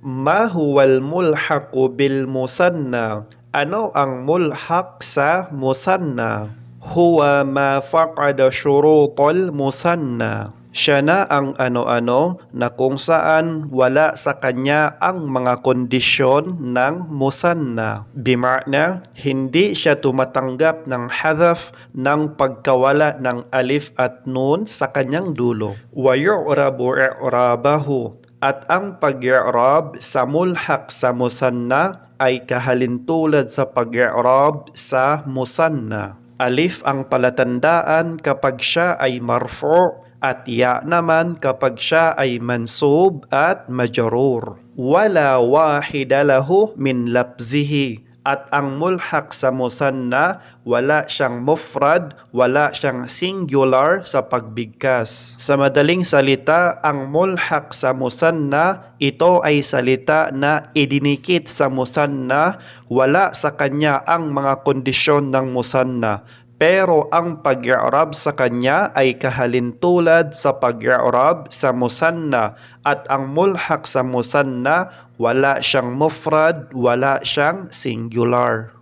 Ma huwal mulhaqu bil musanna? Ano ang mulhaq sa musanna? Huwa ma faqada syurutol musanna. Siya na ang ano-ano na kung saan wala sa kanya ang mga kondisyon ng musanna. Bima'na, hindi siya tumatanggap ng hadaf ng pagkawala ng alif at nun sa kanyang dulo. Wa yu'rabu i'rabahu at ang pag-i'rab sa mulhaq sa musanna ay kahalintulad sa pag-i'rab sa musanna. Alif ang palatandaan kapag siya ay marfu' at ya naman kapag siya ay mansub at majrur. Wala wahida lahu min labzihi at ang mulhaq sa musanna wala siyang mufrad, wala siyang singular sa pagbigkas. Sa madaling salita, ang mulhaq sa musanna, ito ay salita na idinikit sa musanna, wala sa kanya ang mga kondisyon ng musanna. Pero ang pag-i'rab sa kanya ay kahalintulad sa pag-i'rab sa musanna at ang mulhaq sa musanna wala siyang mufrad, wala siyang singular.